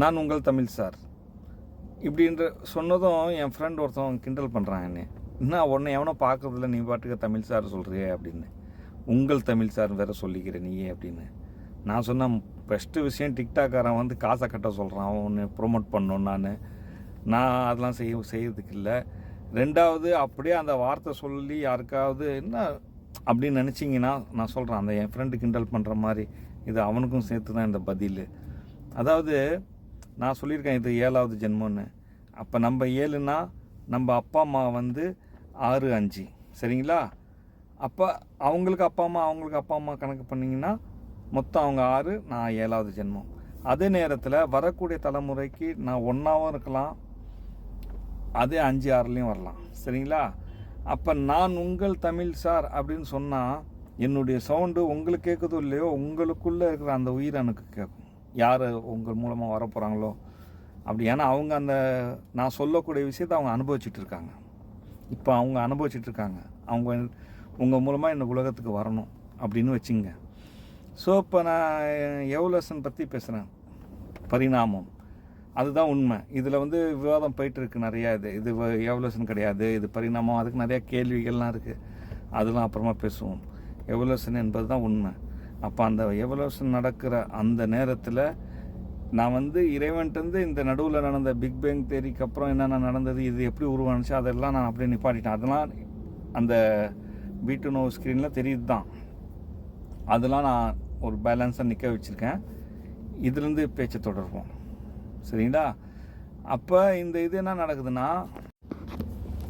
நான் உங்கள் தமிழ் சார். இப்படின்ற சொன்னதும் என் ஃப்ரெண்ட் ஒருத்தன் கிண்டல் பண்ணுறான் என்னை. என்ன உன்னை எவனோ பார்க்கறதில்ல நீ பாட்டுக்கு தமிழ் சார் சொல்கிறியே அப்படின்னு. உங்கள் தமிழ் சார் வேற சொல்லிக்கிற நீயே அப்படின்னு. நான் சொன்ன ஃபஸ்ட்டு விஷயம் டிக்டாக்காரன் வந்து காசை கட்ட சொல்கிறான் ஒன்று ப்ரொமோட் பண்ணணும் நான். நான் அதெல்லாம் செய்ய செய்யறதுக்கு இல்லை ரெண்டாவது அப்படியே அந்த வார்த்தை சொல்லி யாருக்காவது என்ன அப்படின்னு நினச்சிங்கன்னா நான் சொல்கிறேன் அந்த என் ஃப்ரெண்டு கிண்டல் பண்ணுற மாதிரி இது அவனுக்கும் சேர்த்து தான் இந்த பதில். அதாவது நான் சொல்லியிருக்கேன் இது ஏழாவது ஜென்மம்னு. அப்போ நம்ம ஏழுனா நம்ம அப்பா அம்மா வந்து ஆறு அஞ்சு. சரிங்களா? அப்போ அவங்களுக்கு அப்பா அம்மா அவங்களுக்கு அப்பா அம்மா கணக்கு பண்ணிங்கன்னா மொத்தம் அவங்க ஆறு நான் ஏழாவது ஜென்மம். அதே நேரத்தில் வரக்கூடிய தலைமுறைக்கு நான் ஒன்றாவும் இருக்கலாம் அதே அஞ்சு ஆறுலேயும் வரலாம். சரிங்களா? அப்போ நான் உங்கள் தமிழ் சார் அப்படின்னு சொன்னால் என்னுடைய சவுண்டு உங்களுக்கு கேட்குதோ இல்லையோ உங்களுக்குள்ளே இருக்கிற அந்த உயிரணுக்கு கேட்கும் யார் உங்கள் மூலமாக வர போகிறாங்களோ அப்படி. ஏன்னா அவங்க அந்த நான் சொல்லக்கூடிய விஷயத்தை அவங்க அனுபவிச்சுட்டு இருக்காங்க இப்போ அவங்க அனுபவிச்சுட்டு இருக்காங்க அவங்க உங்கள் மூலமாக இந்த உலகத்துக்கு வரணும் அப்படின்னு வச்சுங்க. ஸோ இப்போ நான் எவலசன் பற்றி பேசுகிறேன் பரிணாமம். அதுதான் உண்மை. இதில் வந்து விவாதம் போயிட்டுருக்கு நிறையா இது. இது எவலோஷன் கிடையாது. இது பரிணாமம். அதுக்கு நிறையா கேள்விகள்லாம் இருக்குது அதெல்லாம் அப்புறமா பேசுவோம். எவலோஷன் என்பது தான் உண்மை. அப்போ அந்த எவலோஷன் நடக்கிற அந்த நேரத்தில் நான் வந்து இறைவன்ட்டு இந்த நடுவில் நடந்த பிக் பேங் தேரிக்கு அப்புறம் என்னென்ன நடந்தது இது எப்படி உருவானுச்சு அதெல்லாம் நான் அப்படியே நிப்பாட்டிட்டேன். அதெல்லாம் அந்த வீட்டு நோ ஸ்க்ரீனில் தெரியுது தான் அதெல்லாம் நான் ஒரு பேலன்ஸாக நிற்க வச்சுருக்கேன். இதுலேருந்து பேச்சை தொடர்போம் சரிங்களா? அப்போ இந்த இது என்ன நடக்குதுன்னா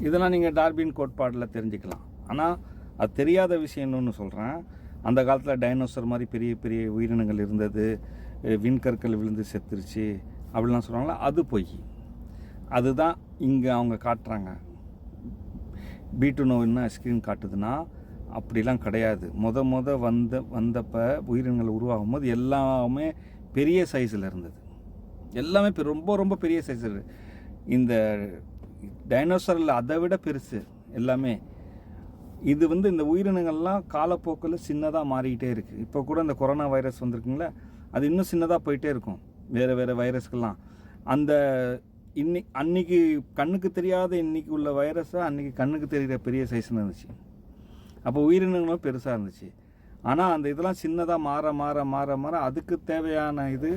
இதெல்லாம் நீங்கள் டார்பின் கோட்பாடில் தெரிஞ்சுக்கலாம். ஆனால் அது தெரியாத விஷயம் ஒன்று சொல்கிறேன் அந்த காலத்தில் டைனோசர் மாதிரி பெரிய பெரிய உயிரினங்கள் இருந்தது. விண்கற்கள் விழுந்து செத்துருச்சு. அப்படிலாம் சொல்கிறாங்களா அது பொய். அதுதான் இங்கே அவங்க காட்டுறாங்க. பீட்டு நோ என்ன ஸ்க்ரீன் காட்டுதுன்னா அப்படிலாம் கிடையாது. முத முத வந்த வந்தப்போ உயிரினங்கள் உருவாகும் போது எல்லாமே பெரிய சைஸில் இருந்தது. எல்லாமே ரொம்ப ரொம்ப பெரிய சைஸில் இந்த டைனோசரில் அதை விட பெருசு. எல்லாமே இது வந்து இந்த உயிரினங்கள்லாம் காலப்போக்கில் சின்னதாக மாறிக்கிட்டே இருக்குது இப்போ கூட இந்த கொரோனா வைரஸ் வந்திருக்குங்களே அது இன்னும் சின்னதாக போயிட்டே இருக்கும். வேறு வேறு வைரஸ்க்கெல்லாம் அந்த இன்னி அன்னைக்கு கண்ணுக்கு தெரியாத இன்னைக்கு உள்ள வைரஸை அன்னைக்கு கண்ணுக்கு தெரிகிற பெரிய சைஸ்னு இருந்துச்சு. அப்போ உயிரினங்களும் பெருசாக இருந்துச்சு. ஆனால் அந்த இதெல்லாம் சின்னதாக மாற மாற மாற மாற அதுக்கு தேவையான இது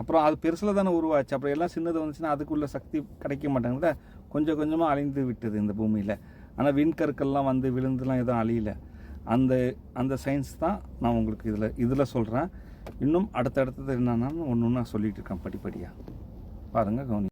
அப்புறம் அது பெருசில் தானே உருவாச்சு. அப்புறம் எல்லாம் சின்னது வந்துச்சுன்னா அதுக்குள்ள சக்தி கிடைக்க மாட்டேங்குது கொஞ்சம் கொஞ்சமாக அழிந்து விட்டது இந்த பூமியில். ஆனால் விண்கற்கள்லாம் வந்து விழுந்துலாம் எதுவும் அழியல. அந்த அந்த சயின்ஸ் தான் நான் உங்களுக்கு இதில் இதில் சொல்கிறேன் இன்னும் அடுத்தடுத்தது என்னென்னா ஒன்று ஒன்றா சொல்லிகிட்டு இருக்கேன் படிப்படியாக பாருங்கள் கவனி.